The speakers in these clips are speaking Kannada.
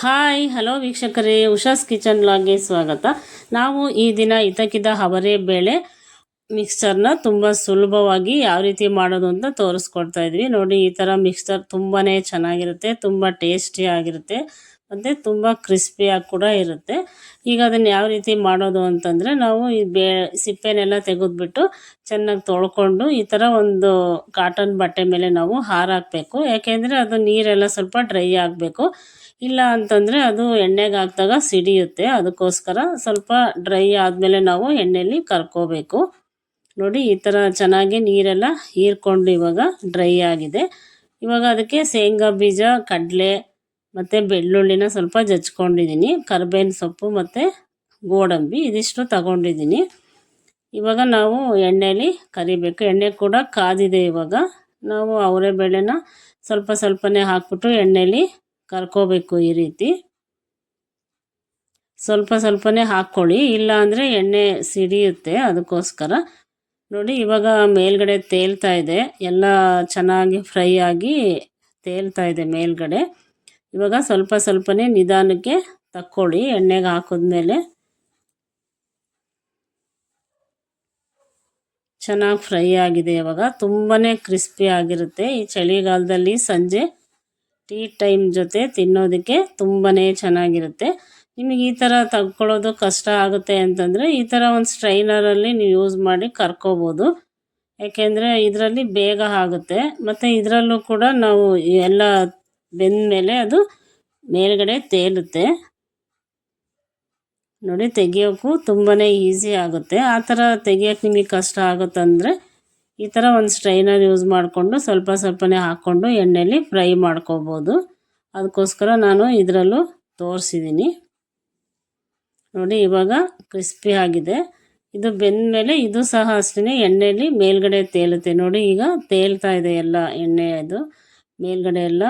ಹಾಯ್, ಹಲೋ ವೀಕ್ಷಕರೇ, ಉಷಾಸ್ ಕಿಚನ್ ಲಾಗ್ಗೆ ಸ್ವಾಗತ. ನಾವು ಈ ದಿನ ಇತಕಿದ ಅವರೇ ಬೇಳೆ ಮಿಕ್ಸ್ಚರ್ನ ತುಂಬ ಸುಲಭವಾಗಿ ಯಾವ ರೀತಿ ಮಾಡೋದು ಅಂತ ತೋರಿಸ್ಕೊಡ್ತಾ ಇದ್ವಿ. ನೋಡಿ, ಈ ಥರ ಮಿಕ್ಸ್ಚರ್ ತುಂಬಾ ಚೆನ್ನಾಗಿರುತ್ತೆ, ತುಂಬ ಟೇಸ್ಟಿ ಆಗಿರುತ್ತೆ. ಮತ್ತು ತುಂಬ ಕ್ರಿಸ್ಪಿಯಾಗಿ ಕೂಡ ಇರುತ್ತೆ. ಈಗ ಅದನ್ನು ಯಾವ ರೀತಿ ಮಾಡೋದು ಅಂತಂದರೆ ನಾವು ಈ ಬೇ, ಸಿಪ್ಪೆನೆಲ್ಲ ತೆಗೆದ್ಬಿಟ್ಟು ಚೆನ್ನಾಗಿ ತೊಳ್ಕೊಂಡು ಈ ಥರ ಒಂದು ಕಾಟನ್ ಬಟ್ಟೆ ಮೇಲೆ ನಾವು ಹಾರಾಕಬೇಕು ಯಾಕೆಂದರೆ ಅದು ನೀರೆಲ್ಲ ಸ್ವಲ್ಪ ಡ್ರೈ ಆಗಬೇಕು. ಇಲ್ಲ ಅಂತಂದರೆ ಅದು ಎಣ್ಣೆಗೆ ಹಾಕಿದಾಗ ಸಿಡಿಯುತ್ತೆ. ಅದಕ್ಕೋಸ್ಕರ ಸ್ವಲ್ಪ ಡ್ರೈ ಆದಮೇಲೆ ನಾವು ಎಣ್ಣೆಯಲ್ಲಿ ಕರ್ಕೋಬೇಕು. ನೋಡಿ ಈ ಥರ ಚೆನ್ನಾಗಿ ನೀರೆಲ್ಲ ಹೀರ್ಕೊಂಡು ಇವಾಗ ಡ್ರೈ ಆಗಿದೆ. ಇವಾಗ ಅದಕ್ಕೆ ಶೇಂಗಾ ಬೀಜ, ಕಡಲೆ ಮತ್ತು ಬೆಳ್ಳುಳ್ಳಿನ ಸ್ವಲ್ಪ ಜಜ್ಕೊಂಡಿದ್ದೀನಿ, ಕರ್ಬೇವಿನ ಸೊಪ್ಪು ಮತ್ತು ಗೋಡಂಬಿ ಇದಿಷ್ಟು ತಗೊಂಡಿದ್ದೀನಿ. ಇವಾಗ ನಾವು ಎಣ್ಣೆಯಲ್ಲಿ ಕರಿಬೇಕು. ಎಣ್ಣೆ ಕೂಡ ಕಾದಿದೆ ಇವಾಗ. ನಾವು ಅವರೇ ಬೇಳೆನ ಸ್ವಲ್ಪ ಸ್ವಲ್ಪನೇ ಹಾಕ್ಬಿಟ್ಟು ಎಣ್ಣೆಯಲ್ಲಿ ಕರ್ಕೋಬೇಕು ಈ ರೀತಿ. ಸ್ವಲ್ಪ ಸ್ವಲ್ಪನೇ ಹಾಕ್ಕೊಳ್ಳಿ ಇಲ್ಲ ಅಂದರೆ ಎಣ್ಣೆ ಸಿಡಿಯುತ್ತೆ ಅದಕ್ಕೋಸ್ಕರ. ನೋಡಿ, ಇವಾಗ ಮೇಲ್ಗಡೆ ತೇಲ್ತಾ ಇದೆ. ಎಲ್ಲ ಚೆನ್ನಾಗಿ ಫ್ರೈ ಆಗಿ ತೇಲ್ತಾ ಇದೆ ಮೇಲ್ಗಡೆ. ಇವಾಗ ಸ್ವಲ್ಪ ಸ್ವಲ್ಪನೇ ನಿಧಾನಕ್ಕೆ ತಕ್ಕೊಳ್ಳಿ, ಎಣ್ಣೆಗೆ ಹಾಕಿದ್ಮೇಲೆ. ಚೆನ್ನಾಗಿ ಫ್ರೈ ಆಗಿದೆ ಇವಾಗ ತುಂಬಾ ಕ್ರಿಸ್ಪಿ ಆಗಿರುತ್ತೆ. ಈ ಚಳಿಗಾಲದಲ್ಲಿ ಸಂಜೆ ಟೀ ಟೈಮ್ ಜೊತೆ ತಿನ್ನೋದಕ್ಕೆ ತುಂಬಾ ಚೆನ್ನಾಗಿರುತ್ತೆ. ನಿಮಗೆ ಈ ಥರ ತಗೊಳ್ಳೋದು ಕಷ್ಟ ಆಗುತ್ತೆ ಅಂತಂದರೆ, ಈ ಥರ ಒಂದು ಸ್ಟ್ರೈನರಲ್ಲಿ ನೀವು ಯೂಸ್ ಮಾಡಿ ಕರ್ಕೋಬೋದು. ಯಾಕೆಂದರೆ ಇದರಲ್ಲಿ ಬೇಗ ಆಗುತ್ತೆ. ಮತ್ತು ಇದರಲ್ಲೂ ಕೂಡ ನಾವು ಎಲ್ಲ ಬೆಂದ ಮೇಲೆ ಅದು ಮೇಲ್ಗಡೆ ತೇಲುತ್ತೆ. ನೋಡಿ ತೆಗಿಯೋಕ್ಕೂ ತುಂಬಾ ಈಸಿ ಆಗುತ್ತೆ. ಆ ಥರ ತೆಗಿಯೋಕ್ಕೆ ನಿಮಗೆ ಕಷ್ಟ ಆಗುತ್ತಂದರೆ ಈ ಥರ ಒಂದು ಸ್ಟ್ರೈನರ್ ಯೂಸ್ ಮಾಡಿಕೊಂಡು ಸ್ವಲ್ಪ ಸ್ವಲ್ಪನೇ ಹಾಕ್ಕೊಂಡು ಎಣ್ಣೆಯಲ್ಲಿ ಫ್ರೈ ಮಾಡ್ಕೋಬೋದು. ಅದಕ್ಕೋಸ್ಕರ ನಾನು ಇದರಲ್ಲೂ ತೋರಿಸಿದ್ದೀನಿ. ನೋಡಿ, ಇವಾಗ ಕ್ರಿಸ್ಪಿ ಆಗಿದೆ. ಇದು ಬೆಂದ ಮೇಲೆ ಇದು ಸಹ ಅಷ್ಟೇ ಎಣ್ಣೆಯಲ್ಲಿ ಮೇಲ್ಗಡೆ ತೇಲುತ್ತೆ. ನೋಡಿ, ಈಗ ತೇಲ್ತಾ ಇದೆ ಎಲ್ಲ ಎಣ್ಣೆ ಅದು. ಮೇಲ್ಗಡೆ ಎಲ್ಲ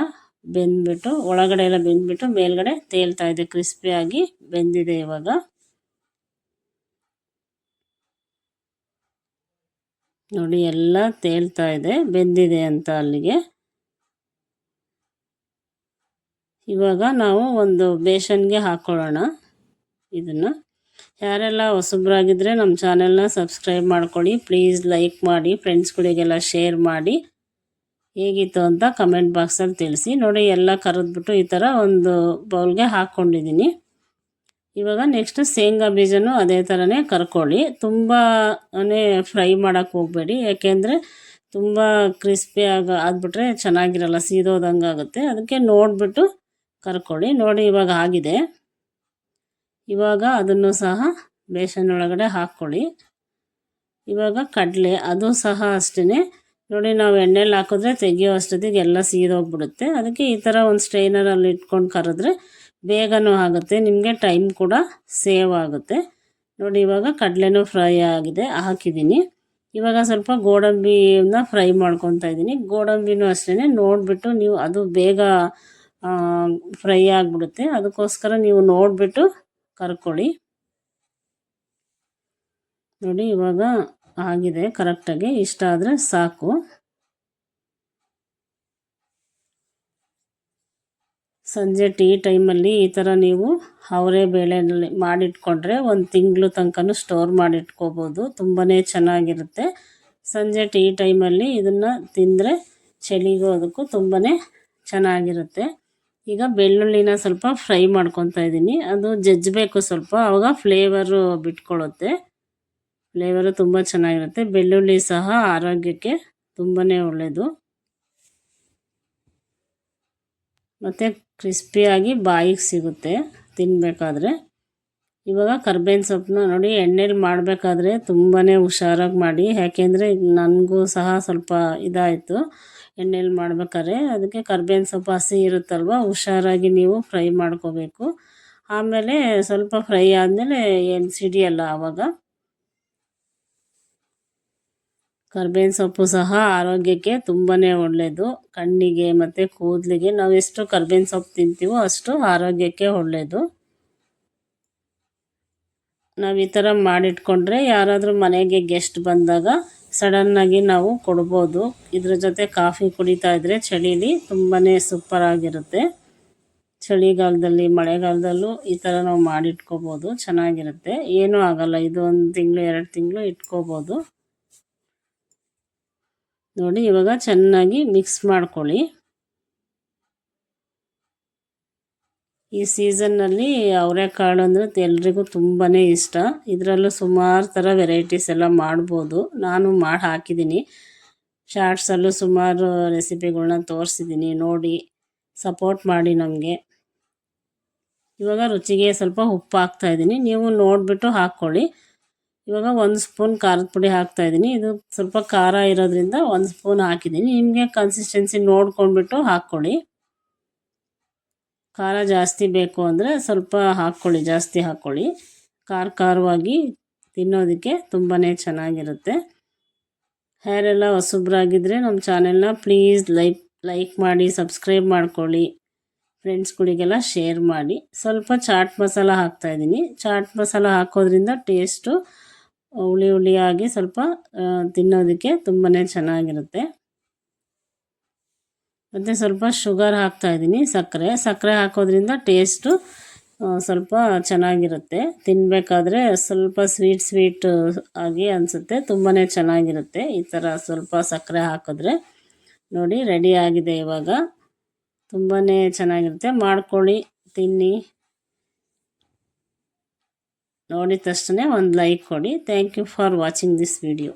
ಬೆಂದ್ಬಿಟ್ಟು, ಒಳಗಡೆ ಎಲ್ಲ ಬೆಂದ್ಬಿಟ್ಟು ಮೇಲ್ಗಡೆ ತೇಲ್ತಾ ಇದೆ ಕ್ರಿಸ್ಪಿಯಾಗಿ ಬೆಂದಿದೆ ಇವಾಗ. ನೋಡಿ, ಎಲ್ಲ ತೇಲ್ತಾ ಇದೆ, ಬೆಂದಿದೆ ಅಂತ ಅಲ್ಲಿಗೆ. ಇವಾಗ ನಾವು ಒಂದು ಬೇಷನ್ಗೆ ಹಾಕ್ಕೊಳ್ಳೋಣ ಇದನ್ನು. ಯಾರೆಲ್ಲ ಹೊಸಬ್ರಾಗಿದ್ದರೆ ನಮ್ಮ ಚಾನೆಲ್ನ ಸಬ್ಸ್ಕ್ರೈಬ್ ಮಾಡ್ಕೊಳ್ಳಿ, ಪ್ಲೀಸ್ ಲೈಕ್ ಮಾಡಿ ಫ್ರೆಂಡ್ಸ್ಗಳಿಗೆಲ್ಲ ಶೇರ್ ಮಾಡಿ. ಹೇಗಿತ್ತು ಅಂತ ಕಮೆಂಟ್ ಬಾಕ್ಸಲ್ಲಿ ತಿಳಿಸಿ. ನೋಡಿ, ಎಲ್ಲ ಕರೆದ್ಬಿಟ್ಟು ಈ ಥರ ಒಂದು ಬೌಲ್ಗೆ ಹಾಕ್ಕೊಂಡಿದ್ದೀನಿ. ಇವಾಗ ನೆಕ್ಸ್ಟ್ ಶೇಂಗಾ ಬೀಜನೂ ಅದೇ ಥರನೇ ಕರ್ಕೊಳ್ಳಿ. ತುಂಬಾ ಫ್ರೈ ಮಾಡೋಕ್ಕೆ ಹೋಗಬೇಡಿ. ಯಾಕೆಂದರೆ ತುಂಬ ಕ್ರಿಸ್ಪಿ ಆಗ, ಆದ್ಬಿಟ್ರೆ ಚೆನ್ನಾಗಿರಲ್ಲ, ಸೀದೋದಂಗೆ ಆಗುತ್ತೆ. ಅದಕ್ಕೆ ನೋಡಿಬಿಟ್ಟು ಕರ್ಕೊಳ್ಳಿ. ನೋಡಿ, ಇವಾಗ ಆಗಿದೆ. ಇವಾಗ ಅದನ್ನು ಸಹ ಬೇಸನ್ ಒಳಗಡೆ ಹಾಕ್ಕೊಳ್ಳಿ. ಇವಾಗ ಕಡಲೆ, ಅದು ಸಹ ಅಷ್ಟೇ ನೋಡಿ, ನಾವು ಎಣ್ಣೆಲಿ ಹಾಕಿದ್ರೆ ತೆಗಿಯೋ ಅಷ್ಟೊತ್ತಿಗೆ ಎಲ್ಲ ಸೀದೋಗ್ಬಿಡುತ್ತೆ ಅದಕ್ಕೆ ಈ ಥರ ಒಂದು ಸ್ಟ್ರೈನರಲ್ಲಿ ಇಟ್ಕೊಂಡು ಕರೆದ್ರೆ ಬೇಗನೂ ಆಗುತ್ತೆ. ನಿಮಗೆ ಟೈಮ್ ಕೂಡ ಸೇವ್ ಆಗುತ್ತೆ. ನೋಡಿ, ಇವಾಗ ಕಡಲೆನೂ ಫ್ರೈ ಆಗಿದೆ, ಹಾಕಿದ್ದೀನಿ. ಇವಾಗ ಸ್ವಲ್ಪ ಗೋಡಂಬಿನ ಫ್ರೈ ಮಾಡ್ಕೊತಾ ಇದ್ದೀನಿ. ಗೋಡಂಬಿನೂ ಅಷ್ಟೇ ನೋಡಿಬಿಟ್ಟು ನೀವು ಅದು ಬೇಗ ಫ್ರೈ ಆಗಿಬಿಡುತ್ತೆ. ಅದಕ್ಕೋಸ್ಕರ ನೀವು ನೋಡಿಬಿಟ್ಟು ಕರ್ಕೊಳ್ಳಿ. ನೋಡಿ, ಇವಾಗ ಆಗಿದೆ ಕರೆಕ್ಟಾಗಿ ಇಷ್ಟ ಆದರೆ ಸಾಕು. ಸಂಜೆ ಟೀ ಟೈಮಲ್ಲಿ ಈ ಥರ ನೀವು ಅವರೇ ಬೇಳೆನಲ್ಲಿ ಮಾಡಿಟ್ಕೊಂಡ್ರೆ ಒಂದು ತಿಂಗಳು ತನಕನೂ ಸ್ಟೋರ್ ಮಾಡಿಟ್ಕೋಬೋದು. ತುಂಬಾ ಚೆನ್ನಾಗಿರುತ್ತೆ. ಸಂಜೆ ಟೀ ಟೈಮಲ್ಲಿ ಇದನ್ನು ತಿಂದರೆ ಚಳಿಗೂ ಅದಕ್ಕೂ ತುಂಬಾ ಚೆನ್ನಾಗಿರುತ್ತೆ. ಈಗ ಬೆಳ್ಳುಳ್ಳಿನ ಸ್ವಲ್ಪ ಫ್ರೈ ಮಾಡ್ಕೊತಾ ಇದ್ದೀನಿ ಅದು ಜಜ್ಜಬೇಕು ಸ್ವಲ್ಪ. ಆವಾಗ ಫ್ಲೇವರು ಬಿಟ್ಕೊಳ್ಳುತ್ತೆ ಫ್ಲೇವರು ತುಂಬ ಚೆನ್ನಾಗಿರುತ್ತೆ. ಬೆಳ್ಳುಳ್ಳಿ ಸಹ ಆರೋಗ್ಯಕ್ಕೆ ತುಂಬಾ ಒಳ್ಳೆಯದು ಮತ್ತು ಕ್ರಿಸ್ಪಿಯಾಗಿ ಬಾಯಿಗೆ ಸಿಗುತ್ತೆ ತಿನ್ನಬೇಕಾದ್ರೆ ಇವಾಗ ಕರ್ಬೇವಿನ ಸೊಪ್ಪನ್ನ ನೋಡಿ ಎಣ್ಣೆಲಿ ಮಾಡಬೇಕಾದ್ರೆ ತುಂಬಾ ಹುಷಾರಾಗಿ ಮಾಡಿ. ಯಾಕೆಂದರೆ ನನಗೂ ಸಹ ಸ್ವಲ್ಪ ಇದಾಯಿತು ಎಣ್ಣೆಲಿ ಮಾಡ್ಬೇಕಾದ್ರೆ. ಅದಕ್ಕೆ ಕರ್ಬೇವಿನ ಸೊಪ್ಪು ಹಸಿ ಇರುತ್ತಲ್ವ, ಹುಷಾರಾಗಿ ನೀವು ಫ್ರೈ ಮಾಡ್ಕೋಬೇಕು. ಆಮೇಲೆ ಸ್ವಲ್ಪ ಫ್ರೈ ಆದಮೇಲೆ ಏನು ಸಿಡಿಯಲ್ಲ ಆವಾಗ. ಕರ್ಬೇವಿನ ಸೊಪ್ಪು ಸಹ ಆರೋಗ್ಯಕ್ಕೆ ತುಂಬಾ ಒಳ್ಳೆಯದು ಕಣ್ಣಿಗೆ ಮತ್ತು ಕೂದಲಿಗೆ ನಾವು ಎಷ್ಟು ಕರ್ಬೇವಿನ ಸೊಪ್ಪು ತಿಂತೀವೋ ಅಷ್ಟು ಆರೋಗ್ಯಕ್ಕೆ ಒಳ್ಳೆಯದು ನಾವು ಈ ಥರ ಮಾಡಿಟ್ಕೊಂಡ್ರೆ ಯಾರಾದರೂ ಮನೆಗೆ ಗೆಸ್ಟ್ ಬಂದಾಗ ಸಡನ್ನಾಗಿ ನಾವು ಕೊಡ್ಬೋದು. ಇದ್ರ ಜೊತೆ ಕಾಫಿ ಕುಡಿತಾ ಇದ್ದರೆ ಚಳಿಲಿ ತುಂಬಾ ಸೂಪರಾಗಿರುತ್ತೆ ಚಳಿಗಾಲದಲ್ಲಿ, ಮಳೆಗಾಲದಲ್ಲೂ ಈ ಥರ ನಾವು ಮಾಡಿಟ್ಕೋಬೋದು. ಚೆನ್ನಾಗಿರುತ್ತೆ. ಏನೂ ಆಗಲ್ಲ. ಇದು ಒಂದು ತಿಂಗಳು, ಎರಡು ತಿಂಗಳು ಇಟ್ಕೋಬೋದು. ನೋಡಿ, ಇವಾಗ ಚೆನ್ನಾಗಿ ಮಿಕ್ಸ್ ಮಾಡ್ಕೊಳ್ಳಿ. ಈ ಸೀಸನ್ನಲ್ಲಿ ಅವರೆಕಾಳು ಅಂದರೆ ಎಲ್ರಿಗೂ ತುಂಬಾ ಇಷ್ಟ. ಇದರಲ್ಲೂ ಸುಮಾರು ಥರ ವೆರೈಟೀಸ್ ಎಲ್ಲ ಮಾಡ್ಬೋದು. ನಾನು ಮಾಡಿ ಹಾಕಿದ್ದೀನಿ. ಶಾರ್ಟ್ಸಲ್ಲೂ ಸುಮಾರು ರೆಸಿಪಿಗಳನ್ನ ತೋರಿಸಿದ್ದೀನಿ. ನೋಡಿ ಸಪೋರ್ಟ್ ಮಾಡಿ ನಮಗೆ. ಇವಾಗ ರುಚಿಗೆ ಸ್ವಲ್ಪ ಉಪ್ಪು ಹಾಕ್ತಾಯಿದ್ದೀನಿ ನೀವು ನೋಡಿಬಿಟ್ಟು ಹಾಕ್ಕೊಳ್ಳಿ. ಇವಾಗ ಒಂದು ಸ್ಪೂನ್ ಖಾರದ ಪುಡಿ ಹಾಕ್ತಾಯಿದ್ದೀನಿ ಇದು ಸ್ವಲ್ಪ ಖಾರ ಇರೋದ್ರಿಂದ ಒಂದು ಸ್ಪೂನ್ ಹಾಕಿದ್ದೀನಿ. ನಿಮಗೆ ಕನ್ಸಿಸ್ಟೆನ್ಸಿ ನೋಡ್ಕೊಂಡ್ಬಿಟ್ಟು ಹಾಕ್ಕೊಳ್ಳಿ. ಖಾರ ಜಾಸ್ತಿ ಬೇಕು ಅಂದರೆ ಸ್ವಲ್ಪ ಹಾಕ್ಕೊಳ್ಳಿ, ಜಾಸ್ತಿ ಹಾಕ್ಕೊಳ್ಳಿ. ಖಾರ ಖಾರವಾಗಿ ತಿನ್ನೋದಕ್ಕೆ ತುಂಬಾ ಚೆನ್ನಾಗಿರುತ್ತೆ. ಹೇರ್ ಎಲ್ಲ ಹೊಸಬ್ರಾಗಿದ್ದರೆ ನಮ್ಮ ಚಾನೆಲ್ನ ಪ್ಲೀಸ್ ಲೈಕ್ ಲೈಕ್ ಮಾಡಿ ಸಬ್ಸ್ಕ್ರೈಬ್ ಮಾಡ್ಕೊಳ್ಳಿ. ಫ್ರೆಂಡ್ಸ್ಗಳಿಗೆಲ್ಲ ಶೇರ್ ಮಾಡಿ. ಸ್ವಲ್ಪ ಚಾಟ್ ಮಸಾಲ ಹಾಕ್ತಾಯಿದ್ದೀನಿ ಚಾಟ್ ಮಸಾಲ ಹಾಕೋದ್ರಿಂದ ಟೇಸ್ಟು ಹುಳಿ ಹುಳಿಯಾಗಿ ಸ್ವಲ್ಪ ತಿನ್ನೋದಕ್ಕೆ ತುಂಬಾ ಚೆನ್ನಾಗಿರುತ್ತೆ. ಮತ್ತು ಸ್ವಲ್ಪ ಶುಗರ್ ಹಾಕ್ತಾಯಿದ್ದೀನಿ ಸಕ್ಕರೆ. ಸಕ್ಕರೆ ಹಾಕೋದ್ರಿಂದ ಟೇಸ್ಟು ಸ್ವಲ್ಪ ಚೆನ್ನಾಗಿರುತ್ತೆ. ತಿನ್ನಬೇಕಾದ್ರೆ ಸ್ವಲ್ಪ ಸ್ವೀಟ್ ಸ್ವೀಟ್ ಆಗಿ ಅನಿಸುತ್ತೆ ತುಂಬಾ ಚೆನ್ನಾಗಿರುತ್ತೆ. ಈ ಥರ ಸ್ವಲ್ಪ ಸಕ್ಕರೆ ಹಾಕಿದ್ರೆ. ನೋಡಿ, ರೆಡಿ ಆಗಿದೆ ಇವಾಗ. ತುಂಬಾ ಚೆನ್ನಾಗಿರುತ್ತೆ. ಮಾಡ್ಕೊಳ್ಳಿ, ತಿನ್ನಿ. ನೋಡಿದ ತಕ್ಷಣ ಒಂದು ಲೈಕ್ ಕೊಡಿ. Thank you for watching this video